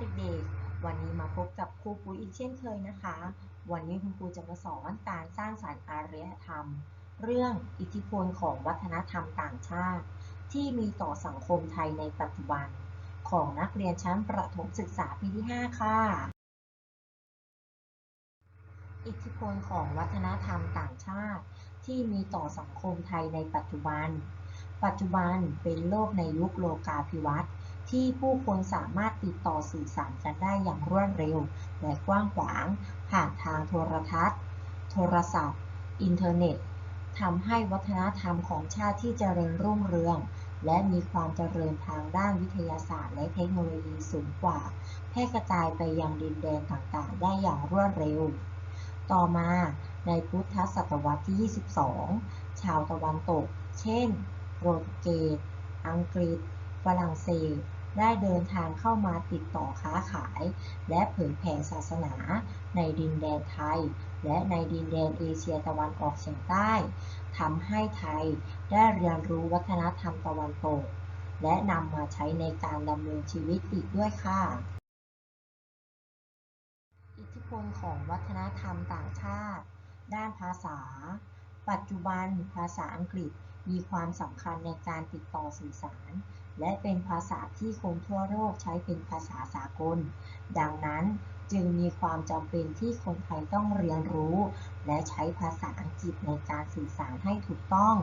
เด็กๆ วันนี้มาพบกับครูปุ้ยอีกเช่นเคยนะคะ วันนี้คุณครูจะมาสอนการสร้างสรรค์อารยธรรม เรื่องอิทธิพลของวัฒนธรรมต่างชาติ ที่มีต่อสังคมไทยในปัจจุบัน ของนักเรียนชั้นประถมศึกษาปีที่ 5 ค่ะ อิทธิพลของวัฒนธรรมต่างชาติ ที่มีต่อสังคมไทยในปัจจุบัน ปัจจุบันเป็นโลกในยุคโลกาภิวัตน์ ที่ผู้คนสามารถติดต่อสื่อสารกันได้อย่างรวดเร็ว และกว้างขวาง ผ่านทางโทรทัศน์ โทรศัพท์ อินเทอร์เน็ตทำให้วัฒนธรรมของชาติที่เจริญรุ่งเรือง และมีความเจริญทางด้านวิทยาศาสตร์ และเทคโนโลยีสูงกว่า แพร่กระจายไปยังดินแดนต่างๆ ได้อย่างรวดเร็ว ต่อมาในพุทธศตวรรษที่ 22 ชาวตะวันตก เช่น โปรตุเกส อังกฤษ ฝรั่งเศสได้เดินทางเข้ามาติดต่อค้าขาย และเผยแผ่ศาสนาในดินแดนไทย และในดินแดนเอเชียตะวันออกเฉียงใต้ทำให้ไทยได้เรียนรู้วัฒนธรรมตะวันตก และนำมาใช้ในการดำเนินชีวิตอีกด้วยค่ะ อิทธิพลของวัฒนธรรมต่างชาติ ด้านภาษา ปัจจุบันภาษาอังกฤษมีความสำคัญในการติดต่อสื่อสาร และเป็นภาษาที่คนทั่วโลกใช้เป็นภาษาสากล ดังนั้นจึงมีความจำเป็นที่คนไทยต้องเรียนรู้ และใช้ภาษาอังกฤษในการสื่อสารให้ถูกต้อง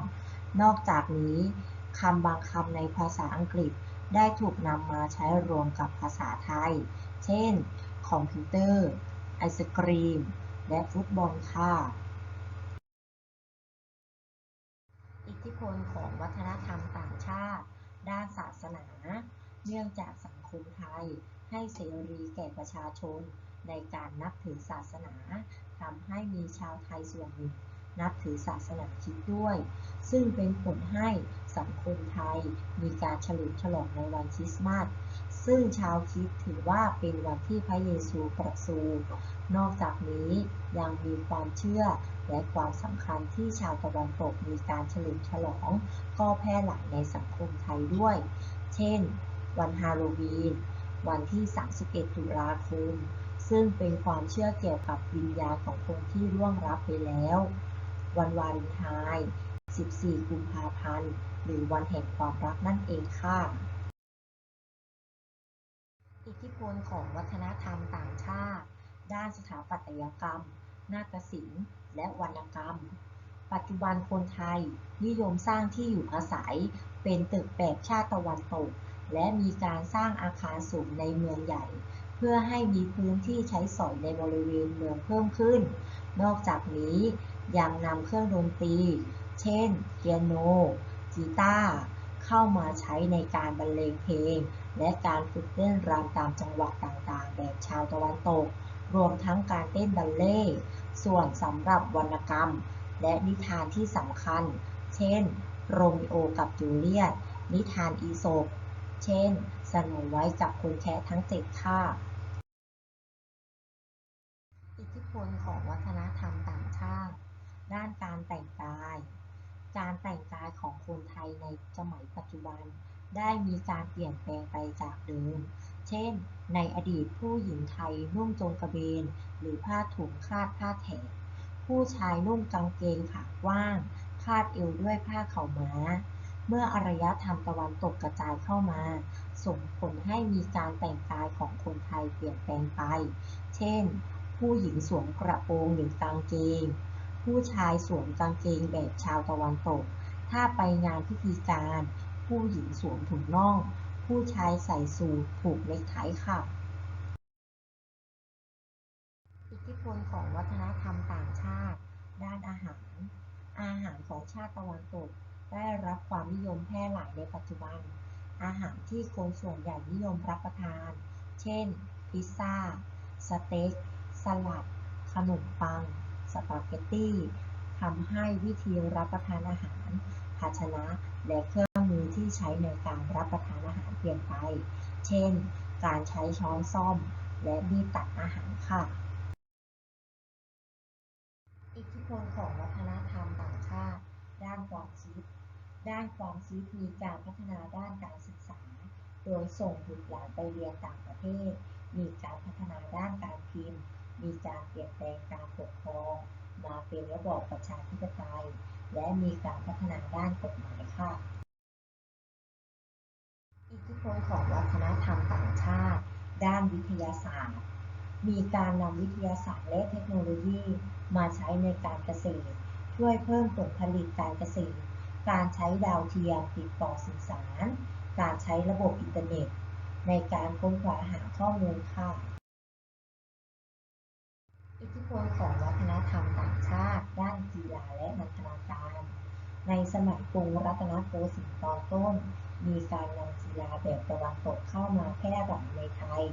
นอกจากนี้คำบางคำในภาษาอังกฤษได้ถูกนำมาใช้รวมกับภาษาไทย เช่น คอมพิวเตอร์ ไอศกรีม และฟุตบอลค่ะ อิทธิพลของวัฒนธรรมต่างชาติ ด้านศาสนา เนื่องจากสังคมไทยให้เสรีแก่ประชาชนในการนับถือศาสนาทำให้มีชาวไทยส่วนหนึ่งนับถือศาสนาคิดด้วย ซึ่งเป็นผลให้สังคมไทยมีการเฉลิมฉลองในวันคริสต์มาส ซึ่งชาวคริสต์ถือว่าเป็นวันที่พระเยซูประสูตินอกจากนี้ยังมีความเชื่อและความสำคัญที่ชาวตะวันตกมีการเฉลิมฉลอง ก็แพร่หลายในสังคมไทยด้วย เช่น วันฮาโลวีน วันที่ 31 ตุลาคม ซึ่งเป็นความเชื่อเกี่ยวกับวิญญาณของคนที่ร่วงรับไปแล้ว วันวาเลนไทน์ 14 กุมภาพันธ์ หรือวันแห่งความรักนั่นเองค่ะ ลของวัฒนธรรมต่างชาติ ด้านสถาปัตยกรรม นาฏศิลป์ และวรรณกรรม ปัจจุบันคนไทยนิยมสร้างที่อยู่อาศัย เป็นตึกแบบชาติตะวันตก และมีการสร้างอาคารสูงในเมืองใหญ่ เพื่อให้มีพื้นที่ใช้สอยในบริเวณเมืองเพิ่มขึ้น นอกจากนี้ยังนำเครื่องดนตรี เช่น เปียโน กีตาร์ เข้ามาใช้ในการบรรเลงเพลง และการฝึกเต้นรำตามจังหวะต่างๆ แบบชาวตะวันตก รวมทั้งการเต้นบัลเล่ต์ส่วนสำหรับวรรณกรรม และนิทานที่สำคัญ เช่น โรมิโอกับจูเลียต นิทานอีโสปเช่นสโนไวท์กับคนแคะทั้งเจ็ดค่ะอิทธิพลของวัฒนธรรมต่างชาติ ด้านการแต่งกาย การแต่งกายของคนไทยในสมัยปัจจุบัน ได้มีการเปลี่ยนแปลงไปจากเดิม เช่น ในอดีตผู้หญิงไทยนุ่งโจงกระเบน หรือผ้าถุงคาดผ้าแถบผู้ชายนุ่งกางเกงขากว้าง คาดเอวด้วยผ้าเข่าม้า เมื่ออารยธรรมตะวันตกกระจายเข้ามา ส่งผลให้มีการแต่งกายของคนไทยเปลี่ยนแปลงไป เช่น ผู้หญิงสวมกระโปรงหรือกางเกง ผู้ชายสวมกางเกงแบบชาวตะวันตก ถ้าไปงานพิธีการ ผู้หญิงสวมถุงน่อง ผู้ชายใส่สูทผูกเนคไทค่ะ อิทธิพลของวัฒนธรรมต่างชาติ ด้านอาหาร อาหารของชาติตะวันตก ได้รับความนิยมแพร่หลายในปัจจุบัน อาหารที่คนส่วนใหญ่นิยมรับประทาน เช่น พิซซ่า สเต็ก สลัด ขนมปัง สปาเกตตี้ทำให้วิธีรับประทานอาหาร ภาชนะและเครื่องมือที่ใช้ในการรับประทานอาหารเปลี่ยนไป เช่น การใช้ช้อนส้อม และมีดตัดอาหารค่ะ อิทธิพลของวัฒนธรรมต่างชาติ ด้านความคิด ด้านความคิดมีการพัฒนาด้านการศึกษา โดยส่งบุตรหลานไปเรียนต่างประเทศ มีการพัฒนาด้านการพิมพ์ มีการเปลี่ยนแปลงการปกครองมาเป็นระบอบประชาธิปไตย และมีการพัฒนาด้านกฎหมายค่ะ อิทธิพลของวัฒนธรรมต่างชาติ ด้านวิทยาศาสตร์ มีการนำวิทยาศาสตร์และเทคโนโลยีมาใช้ในการเกษตร ช่วยเพิ่มผลผลิตการเกษตร การใช้ดาวเทียมติดต่อสื่อสาร การใช้ระบบอินเทอร์เน็ต ในการค้นคว้าหาข้อมูลค่ะ อิทธิพลของวัฒนธรรมต่างชาติ ด้านกีฬาและนันทนาการ ในสมัยกรุงรัตนโกสินทร์ตอนต้น มีการนำกีฬาแบบตะวันตกเข้ามาแพร่หลายในไทย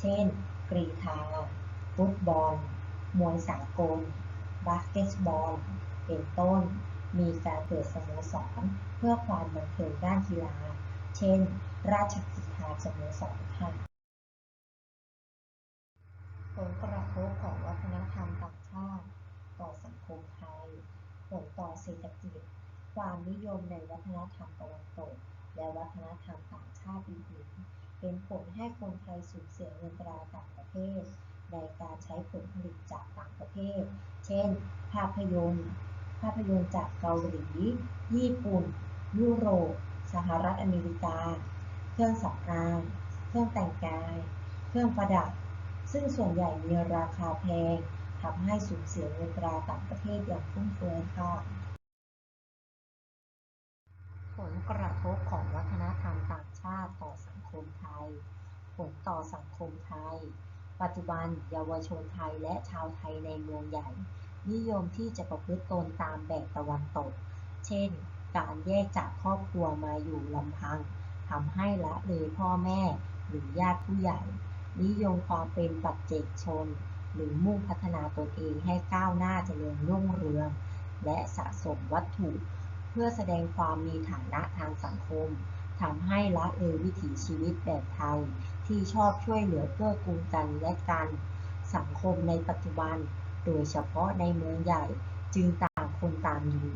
เช่น กรีฑาฟุตบอล มวยสากล บาสเกตบอล เป็นต้น มีการเปิดสโมสรเพื่อความบันเทิงด้านกีฬา เช่น ราชกีฬาสโมสรค่ะ ผลกระทบของวัฒนธรรมต่างชาติ ต่อสังคมไทย ผลต่อเศรษฐกิจ ความนิยมในวัฒนธรรมตะวันตก และวัฒนธรรมต่างชาติอื่นๆเป็นผลให้คนไทยสูญเสียเงินตราต่างประเทศ ในการใช้ผลผลิตจากต่างประเทศ เช่น ภาพยนตร์ ภาพยนตร์จากเกาหลี ญี่ปุ่น ยุโรป สหรัฐอเมริกา เครื่องสำอาง เครื่องแต่งกาย เครื่องประดับ ซึ่งส่วนใหญ่มีราคาแพงทำให้สูญเสียเงินตราต่างประเทศอย่างฟุ่มเฟือยค่ะ ผลกระทบของวัฒนธรรมต่างชาติต่อสังคมไทย ผลต่อสังคมไทย ปัจจุบันเยาวชนไทยและชาวไทยในเมืองใหญ่ นิยมที่จะประพฤติตนตามแบบตะวันตก เช่น การแยกจากครอบครัวมาอยู่ลำพังทำให้ละเลยพ่อแม่หรือญาติผู้ใหญ่ นิยมความเป็นปัจเจกชน หรือมุ่งพัฒนาตนเองให้ก้าวหน้าเจริญรุ่งเรือง และสะสมวัตถุ เพื่อแสดงความมีฐานะทางสังคมทำให้ละเลยวิถีชีวิตแบบไทย ที่ชอบช่วยเหลือเกื้อกูลกันและกัน สังคมในปัจจุบัน โดยเฉพาะในเมืองใหญ่จึงต่างคนต่างอยู่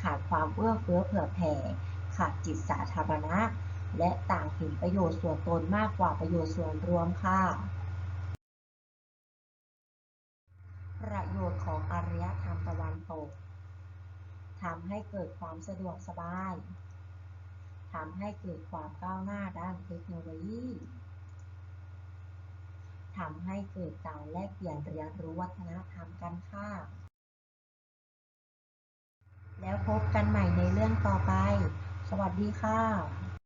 ขาดความเอื้อเฟื้อเผื่อแผ่ ขาดจิตสาธารณะ และต่างเห็นประโยชน์ส่วนตนมากกว่าประโยชน์ส่วนรวมค่ะ ประโยชน์ของอารยธรรมตะวันตกทำให้เกิดความสะดวกสบายทำให้เกิดความก้าวหน้าด้านเทคโนโลยีทำให้เกิดการแลกเปลี่ยนเรียนรู้วัฒนธรรมกันค่ะ แล้วพบกันใหม่ในเรื่องต่อไป สวัสดีค่ะ